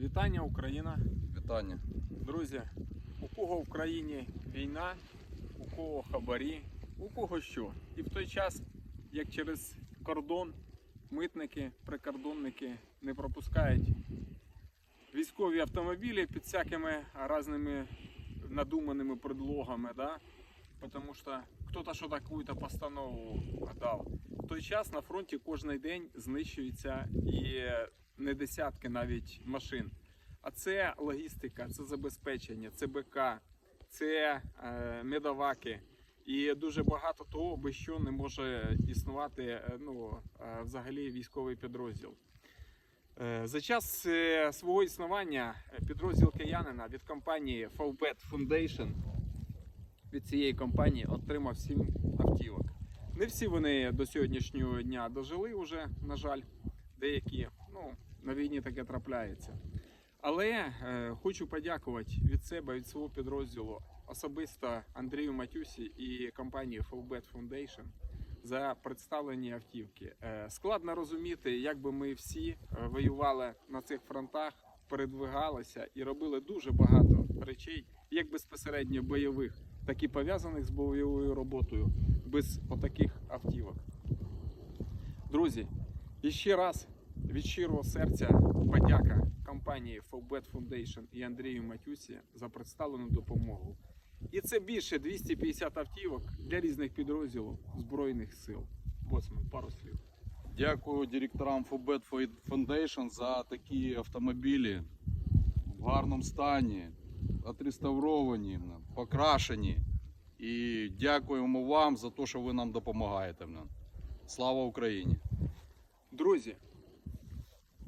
Вітання Україна. Вітання. Друзі, у кого в країні війна, у кого хабарі, у кого що. І в той час, як через кордон митники, прикордонники не пропускають військові автомобілі під всякими різними надуманими предлогами, да? тому що хто-то що таку-то постанову дав. В той час на фронті кожен день знищується і не десятки навіть машин. А це логістика, це забезпечення, це БК, це е, медоваки. І дуже багато того, без що не може існувати е, ну, е, взагалі військовий підрозділ. Е, За час свого існування підрозділ киянина від компанії Favbet Foundation від цієї компанії отримав 7 автівок. Не всі вони до сьогоднішнього дня дожили вже, на жаль, деякі ну, на війні таке трапляється. Але е, хочу подякувати від себе, від свого підрозділу, особисто Андрію Матюсі і компанії Favbet Foundation за представлені автівки. Е, складно розуміти, як би ми всі е, воювали на цих фронтах, передвигалися і робили дуже багато речей, як безпосередньо бойових, так і пов'язаних з бойовою роботою, без отаких автівок. Друзі, і ще раз від щирого серця подяка компанії Favbet Foundation і Андрію Матюсі за представлену допомогу. І це більше 250 автівок для різних підрозділів Збройних сил. Боцман, пару слів. Дякую директорам Fobet Foundation за такі автомобілі в гарному стані, отреставровані, покрашені. І дякуємо вам за те, що ви нам допомагаєте. Слава Україні! Друзі,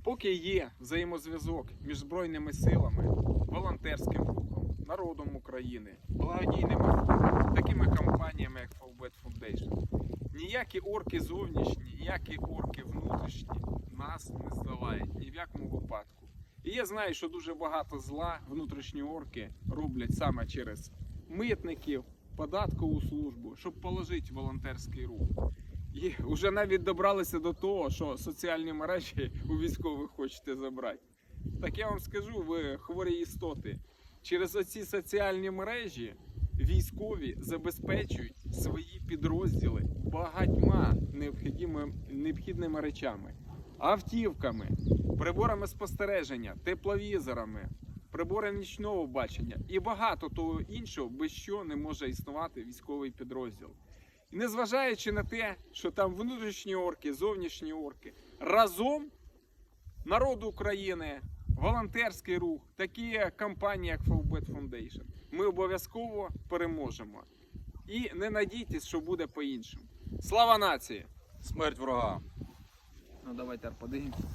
поки є взаємозв'язок між Збройними силами, волонтерським рухом, народом України, благодійними такими компаніями, як Favbet Foundation, ніякі орки зовнішні, ніякі орки внутрішні нас не здолають ні в якому випадку. І я знаю, що дуже багато зла внутрішні орки роблять саме через митників, податкову службу, щоб положити волонтерський рух. І вже навіть добралися до того, що соціальні мережі у військових хочете забрати. Так я вам скажу, ви хворі істоти. Через оці соціальні мережі військові забезпечують свої підрозділи багатьма необхідними, необхідними речами: автівками, приборами спостереження, тепловізорами, приборами нічного бачення і багато того іншого, без що не може існувати військовий підрозділ. І незважаючи на те, що там внутрішні орки, зовнішні орки, разом народ України, волонтерський рух, такі компанії, як Favbet Foundation, ми обов'язково переможемо. І не надійтесь, що буде по-іншому. Слава нації! Смерть ворога! Ну давайте подивимося.